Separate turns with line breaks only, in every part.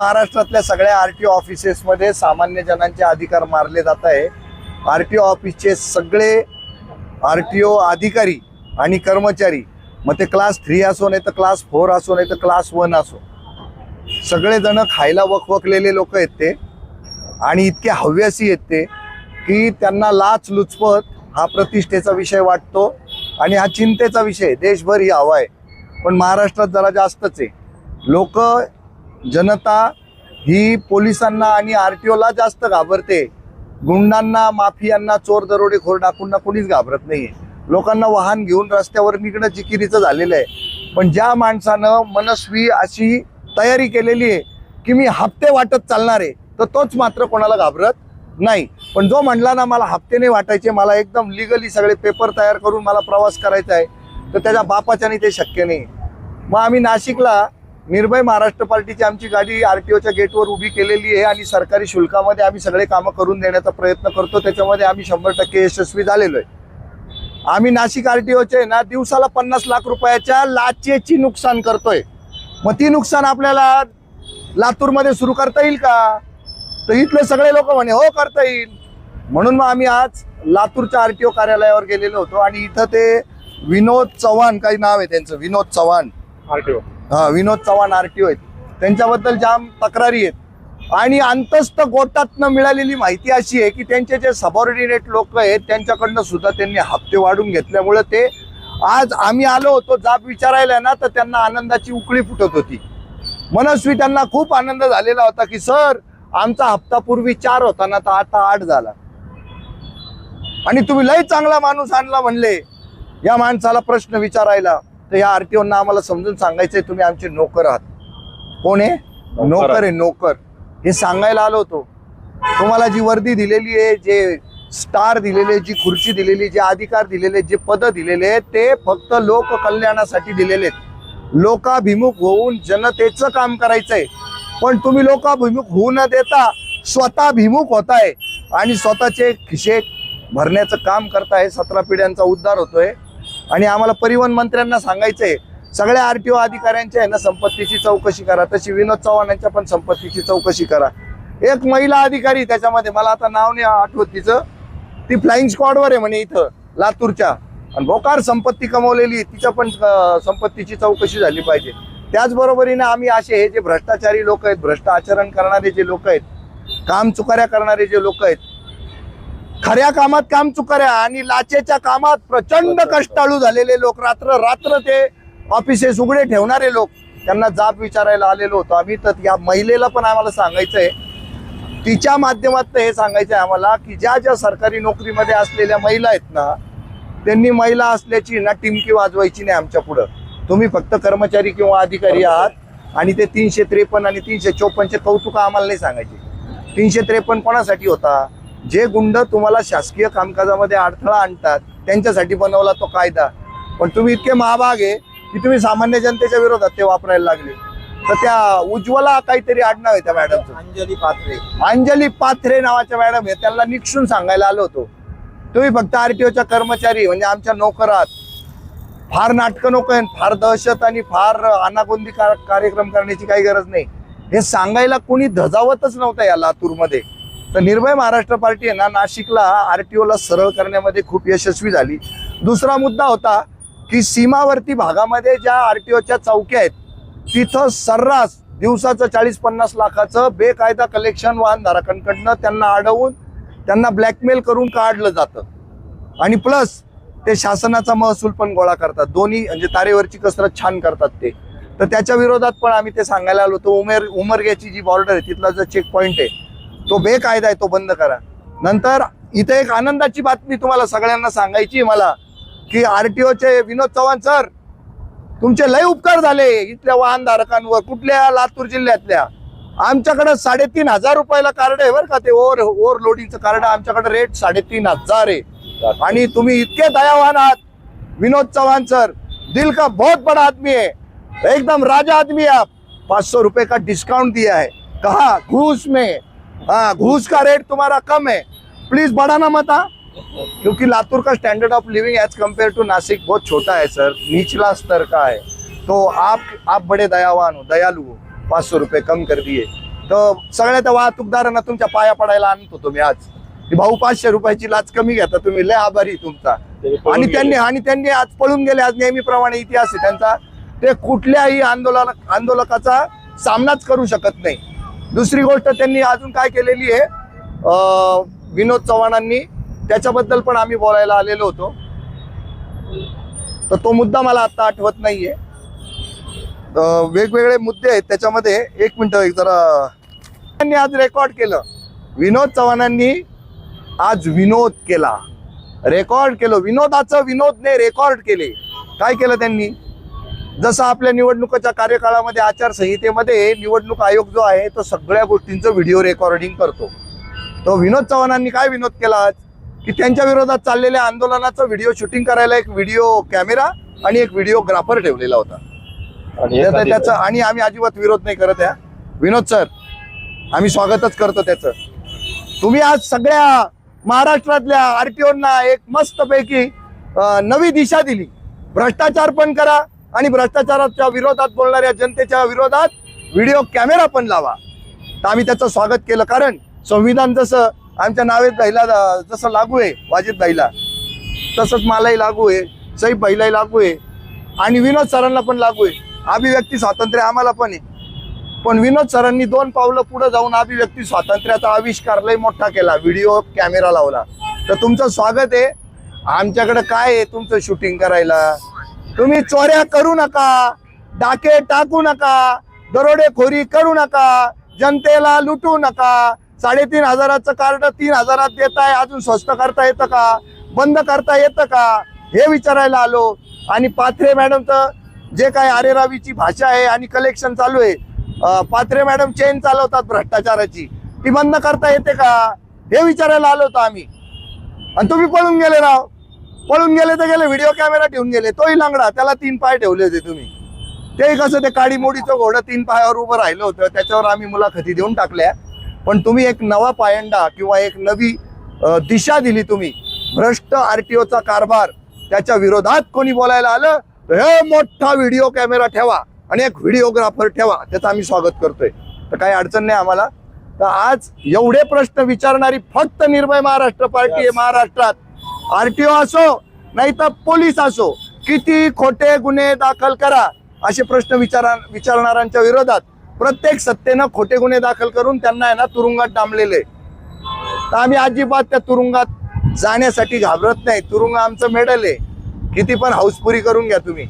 महाराष्ट्रातल्या सगळ्या R T ओ ऑफिसेसमध्ये सामान्य जनांचे अधिकार मारले जात आहे. आर टी ओ ऑफिसचे सगळे आर टी ओ अधिकारी आणि कर्मचारी मग ते क्लास थ्री असो नाही तर क्लास फोर असो नाही तर क्लास वन असो सगळेजण खायला वकवकलेले लोक आहेत ते. आणि इतके हव्यासी आहेत ते की त्यांना लाच लुचपत हा प्रतिष्ठेचा विषय वाटतो आणि हा चिंतेचा विषय देशभर ही हवा आहे. पण महाराष्ट्रात जरा जास्तच आहे. लोक जनता ही पोलिसांना आणि आर टी ओला जास्त घाबरते. गुंडांना माफियांना चोर दरोडेखोर डाकूंना कोणीच घाबरत नाहीये. लोकांना वाहन घेऊन रस्त्यावर निघणं जिकिरीचं झालेलं आहे. पण ज्या माणसानं मनस्वी अशी तयारी केलेली आहे की मी हप्ते वाटत चालणार आहे तर तोच मात्र कोणाला घाबरत नाही. पण जो म्हणला ना मला हप्ते नाही वाटायचे मला एकदम लिगली सगळे पेपर तयार करून मला प्रवास करायचा आहे तर त्याच्या बापाच्याने ते शक्य नाही. मग आम्ही नाशिकला निर्भय महाराष्ट्र पार्टीची आमची गाडी आर टी ओच्या गेटवर उभी केलेली आहे आणि सरकारी शुल्कामध्ये आम्ही सगळे कामं करून देण्याचा प्रयत्न करतो. त्याच्यामध्ये आम्ही शंभर टक्के यशस्वी झालेलो आहे. आम्ही नाशिक आर टी ओचे ना दिवसाला पन्नास लाख रुपयाच्या लाचेची नुकसान करतोय. मग ती नुकसान आपल्याला लातूरमध्ये सुरू करता येईल का? तर इथले सगळे लोक म्हणे हो करता येईल. म्हणून मग आम्ही आज लातूरच्या आर टी ओ कार्यालयावर गेलेलो होतो आणि इथं ते विनोद चव्हाण काही नाव आहे त्यांचं विनोद चव्हाण.
आरटीओ.
ओ विनोद चव्हाण आरटीओ आहेत. त्यांच्याबद्दल जाम तक्रारी आहेत. आणि अंतस्थ गोटातनं मिळालेली माहिती अशी आहे की त्यांचे जे सबॉर्डिनेट लोक आहेत त्यांच्याकडनं सुद्धा त्यांनी हप्ते वाढून घेतल्यामुळे ते आज आम्ही आलो होतो जाब विचारायला ना तर त्यांना आनंदाची उकळी फुटत होती. मनस्वी त्यांना खूप आनंद झालेला होता की सर आमचा हप्ता पूर्वी चार होता ना तर आता आठ झाला. आणि तुम्ही लय चांगला माणूस आणला म्हणले या माणसाला प्रश्न विचारायला. तर या आरटीओना आम्हाला समजून सांगायचंय तुम्ही आमचे नोकर आहात. कोण आहे? नोकर आहे नोकर. हे सांगायला आलो होतो. तुम्हाला जी वर्दी दिलेली आहे जे स्टार दिलेले जी खुर्ची दिलेली जे अधिकार दिलेले जे पद दिलेले आहेत ते फक्त लोक कल्याणासाठी दिलेले आहेत. लोकाभिमुख होऊन जनतेचं काम करायचंय. पण तुम्ही लोकाभिमुख होऊ न देता स्वतःभिमुख होताय. आणि स्वतःचे खिशे भरण्याचं काम करताय. सतरा पिढ्यांचा उद्धार होतोय. आणि आम्हाला परिवहन मंत्र्यांना सांगायचंय सगळ्या आर पी ओ अधिकाऱ्यांच्या आहे ना संपत्तीची चौकशी करा तशी विनोद चव्हाणांच्या पण संपत्तीची चौकशी करा. एक महिला अधिकारी त्याच्यामध्ये मला आता नाव नाही आठवत तिचं ती फ्लाइंग स्क्वॉडवर आहे म्हणे इथं लातूरच्या. आणि बोकार संपत्ती कमवलेली तिच्या पण संपत्तीची चौकशी झाली पाहिजे. त्याचबरोबरीने आम्ही असे हे जे भ्रष्टाचारी लोक आहेत भ्रष्ट आचरण करणारे जे लोक आहेत काम चुकाऱ्या करणारे जे लोक आहेत खऱ्या कामात काम चुकाऱ्या आणि लाचेच्या कामात प्रचंड कष्टाळू झालेले लोक रात्र रात्र ते ऑफिसेस उघडे ठेवणारे लोक त्यांना जाब विचारायला आलेलो होतो आम्ही. तर या महिलेला पण आम्हाला सांगायचंय. तिच्या माध्यमातून हे सांगायचं आहे आम्हाला की ज्या ज्या सरकारी नोकरीमध्ये असलेल्या महिला आहेत ना त्यांनी महिला असल्याची ना टिमकी वाजवायची नाही आमच्या पुढं. तुम्ही फक्त कर्मचारी किंवा अधिकारी आहात आणि ते तीनशे त्रेपन्न आणि तीनशे चोपन्नचे कौतुक आम्हाला नाही सांगायचे. तीनशे त्रेपन्न कोणासाठी होता? जे गुंड तुम्हाला शासकीय कामकाजामध्ये अडथळा आणतात त्यांच्यासाठी बनवला तो कायदा. पण तुम्ही इतके महाभाग आहे की तुम्ही सामान्य जनतेच्या विरोधात ते वापरायला लागले. तर त्या उज्ज्वला काहीतरी आडनाव आहे त्या मॅडमचं.
अंजली पात्रे
अंजली पाथरे नावाच्या मॅडम आहे त्यांना निक्षून सांगायला आलो होतो. तुम्ही फक्त आरटीओच्या कर्मचारी म्हणजे आमच्या नोकर आहात फार नाटकं नको आहे फार दहशत आणि फार अनागोंदी कार्यक्रम करण्याची काही गरज नाही. हे सांगायला कोणी धजावतच नव्हतं या लातूरमध्ये. तर निर्भय महाराष्ट्र पार्टी आहे ना नाशिकला आर टी ओला सरळ करण्यामध्ये खूप यशस्वी झाली. दुसरा मुद्दा होता की सीमावर्ती भागामध्ये ज्या आर टी ओच्या चौक्या आहेत तिथं सर्रास दिवसाचं चाळीस पन्नास लाखाचं बेकायदा कलेक्शन वाहनधारकांकडनं त्यांना अडवून त्यांना ब्लॅकमेल करून काढलं जातं. आणि प्लस ते शासनाचा महसूल पण गोळा करतात. दोन्ही म्हणजे तारेवरची कसरत छान करतात ते. तर त्याच्या विरोधात पण आम्ही ते सांगायला आलो तो उमेर उमरग्याची जी बॉर्डर आहे तिथला जो चेक पॉईंट आहे तो बेकायदा आहे तो बंद करा. नंतर इथे एक आनंदाची बातमी तुम्हाला सगळ्यांना सांगायची मला की आर टी ओचे विनोद चव्हाण सर तुमचे लय उपकार झाले इथल्या वाहनधारकांवर कुठल्या लातूर जिल्ह्यातल्या. आमच्याकडे साडेतीन हजार रुपयाला कार्ड आहे बरं का ते ओव्हर ओव्हर लोडिंगचं कार्ड आमच्याकडे रेट साडेतीन हजार आहे. आणि तुम्ही इतके दयावान आहात विनोद चव्हाण सर दिल का बहुत बड़ा आदमी है एकदम राजा आदमी आप. पाँच सौ रुपये का डिस्काउंट दिया है कहा? घूस में. हाँ घूस का रेट तुम्हारा कम है। प्लीज बढ़ाना मत हाँ। क्योंकि लातूर का standard of living as compare to Nashik बहुत छोटा है सर निचला स्तर का है। तो आप आप बड़े दयावान हो दयालु हो। पाँच सौ रुपये कम कर दिए। तर सगळ्या त्या वाहतूकदारांना तुमच्या पाया पडायला आणत होतो मी आज। भाऊ पाचशे रुपयाची लाच कमी घेता तुम्ही लय आभारी तुमचा। आणि त्यांनी आणि त्यांनी आज पळून गेले. आज नेहमीप्रमाणे इतिहास आहे त्यांचा। ते कुठल्याही आंदोलन आंदोलकाचा सामनाच करू शकत नाही. दुसरी गोष्ट त्यांनी अजून काय केलेली आहे? विनोद चव्हाणांनी त्याच्याबद्दल पण आम्ही बोलायला आलेलो होतो. तर तो मुद्दा मला आता आठवत नाहीये. वेगवेगळे मुद्दे आहेत त्याच्यामध्ये एक मिनटं एक जरा त्यांनी आज रेकॉर्ड केलं. विनोद चव्हाणांनी आज विनोद केला. रेकॉर्ड केलं. विनोदाचं विनोदने रेकॉर्ड केले. काय केलं त्यांनी? जसं आपल्या निवडणुकीच्या कार्यकाळामध्ये आचारसंहितेमध्ये निवडणूक आयोग जो आहे तो सगळ्या गोष्टींचं व्हिडिओ रेकॉर्डिंग करतो. तो विनोद चव्हाणांनी काय विनोद केला आज? की त्यांच्या विरोधात चाललेल्या आंदोलनाचं व्हिडिओ शूटिंग करायला एक व्हिडिओ कॅमेरा आणि एक व्हिडिओग्राफर ठेवलेला होता. त्याचं आणि आम्ही अजिबात विरोध नाही करत आहे विनोद सर आम्ही स्वागतच करतो त्याचं. तुम्ही आज सगळ्या महाराष्ट्रातल्या आरटीओना एक मस्तपैकी नवी दिशा दिली. भ्रष्टाचार पण करा आणि भ्रष्टाचाराच्या विरोधात बोलणाऱ्या जनतेच्या विरोधात व्हिडिओ कॅमेरा पण लावा. तर आम्ही त्याचं स्वागत केलं. कारण संविधान जसं आमच्या नावेत भाईला जसं लागू आहे वाजिद भाईला तसंच मलाही लागू आहे सईब भाईलाही लागू आहे आणि विनोद सरांना पण लागू आहे. अभिव्यक्ती स्वातंत्र्य आम्हाला पण आहे. पण विनोद सरांनी दोन पावलं पुढे जाऊन अभिव्यक्ती स्वातंत्र्याचा आविष्कार लय मोठा केला. व्हिडिओ कॅमेरा लावला. तर तुमचं स्वागत आहे. आमच्याकडे काय आहे तुमचं शूटिंग करायला? तुम्ही चोऱ्या करू नका डाके टाकू नका दरोडेखोरी करू नका जनतेला लुटू नका. साडेतीन हजाराचं कार्ड तीन हजारात देताय अजून स्वस्त करता येतं का? बंद करता येतं का? हे विचारायला आलो. आणि पाथरे मॅडमचं जे काय आरेरावीची भाषा आहे आणि कलेक्शन चालू आहे पाथरे मॅडम चेन चालवतात भ्रष्टाचाराची. ती बंद करता येते का? हे विचारायला आलो होतो आम्ही. आणि तुम्ही पळून गेले राव. पळून गेले तर गेले व्हिडिओ कॅमेरा ठेवून गेले. तोही लांगडा त्याला तीन पाय ठेवले होते तुम्ही. ते कसं ते काडी मोडीचं घोडं तीन पायावर उभं राहिलं होतं त्याच्यावर आम्ही मुलाखती देऊन टाकल्या. पण तुम्ही एक नवा पायंडा किंवा एक नवी दिशा दिली तुम्ही. भ्रष्ट आरटीओचा कारभार त्याच्या विरोधात कोणी बोलायला आलं हे मोठा व्हिडिओ कॅमेरा ठेवा आणि एक व्हिडिओग्राफर ठेवा त्याचं आम्ही स्वागत करतोय. तर काही अडचण नाही आम्हाला. तर आज एवढे प्रश्न विचारणारी फक्त निर्भय महाराष्ट्र पार्टी आहे महाराष्ट्रात. आरटीओ असो नाही तर पोलीस असो किती खोटे गुन्हे दाखल करा असे प्रश्न विचारा विचारणाऱ्यांच्या विरोधात प्रत्येक सत्तेनं खोटे गुन्हे दाखल करून त्यांना आहे ना तुरुंगात डांबलेले. तर आम्ही अजिबात त्या तुरुंगात जाण्यासाठी घाबरत नाही. तुरुंग आमचं मेडल आहे. किती पण हाऊसपुरी करून घ्या तुम्ही.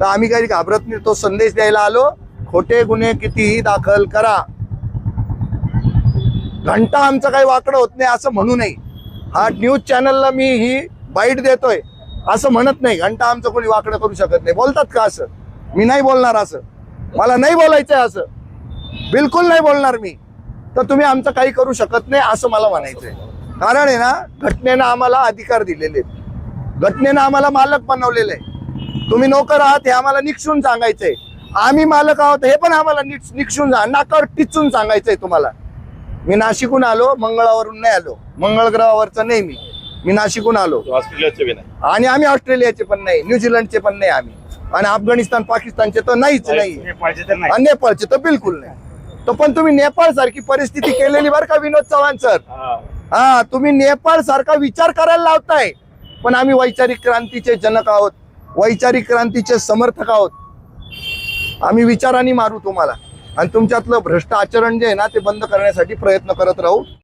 तर आम्ही काही घाबरत नाही. तो संदेश द्यायला आलो. खोटे गुन्हे कितीही दाखल करा. घंटा आमचं काही वाकडं होत नाही असं म्हणू नये. हा न्यूज चॅनलला मी ही बाईट देतोय. असं म्हणत नाही घंटा आमचं कोणी वाकडं करू शकत नाही. बोलतात का असं? मी नाही बोलणार असं. मला नाही बोलायचंय असं. बिलकुल नाही बोलणार मी. तर तुम्ही आमचं काही करू शकत नाही असं मला म्हणायचंय. कारण आहे ना घटनेनं आम्हाला अधिकार दिलेले घटनेनं आम्हाला मालक बनवलेलं आहे तुम्ही नोकर आहात हे आम्हाला निक्षून सांगायचंय. आम्ही मालक आहोत हे पण आम्हाला निक्षून जा नाकावर टिचून सांगायचंय तुम्हाला. मी नाशिकहून आलो मंगळावरून नाही आलो. मंगळ ग्रहावरचं नाही मी. मी नाशिकहून आलो.
ऑस्ट्रेलियाचे
आणि आम्ही ऑस्ट्रेलियाचे पण नाही न्यूझीलंडचे पण नाही आम्ही. आणि अफगाणिस्तान पाकिस्तानचे तर नाहीच नाही. आणि नेपाळचे तर बिलकुल नाही. तर पण तुम्ही नेपाळ सारखी परिस्थिती केलेली बरं का विनोद चव्हाण सर. हा. तुम्ही नेपाळ सारखा विचार करायला लावताय. पण आम्ही वैचारिक क्रांतीचे जनक आहोत वैचारिक क्रांतीचे समर्थक आहोत. आम्ही विचारांनी मारू तुम्हाला. आणि तुमच्यातलं भ्रष्ट आचरण जे आहे ना ते बंद करण्यासाठी प्रयत्न करत राहू.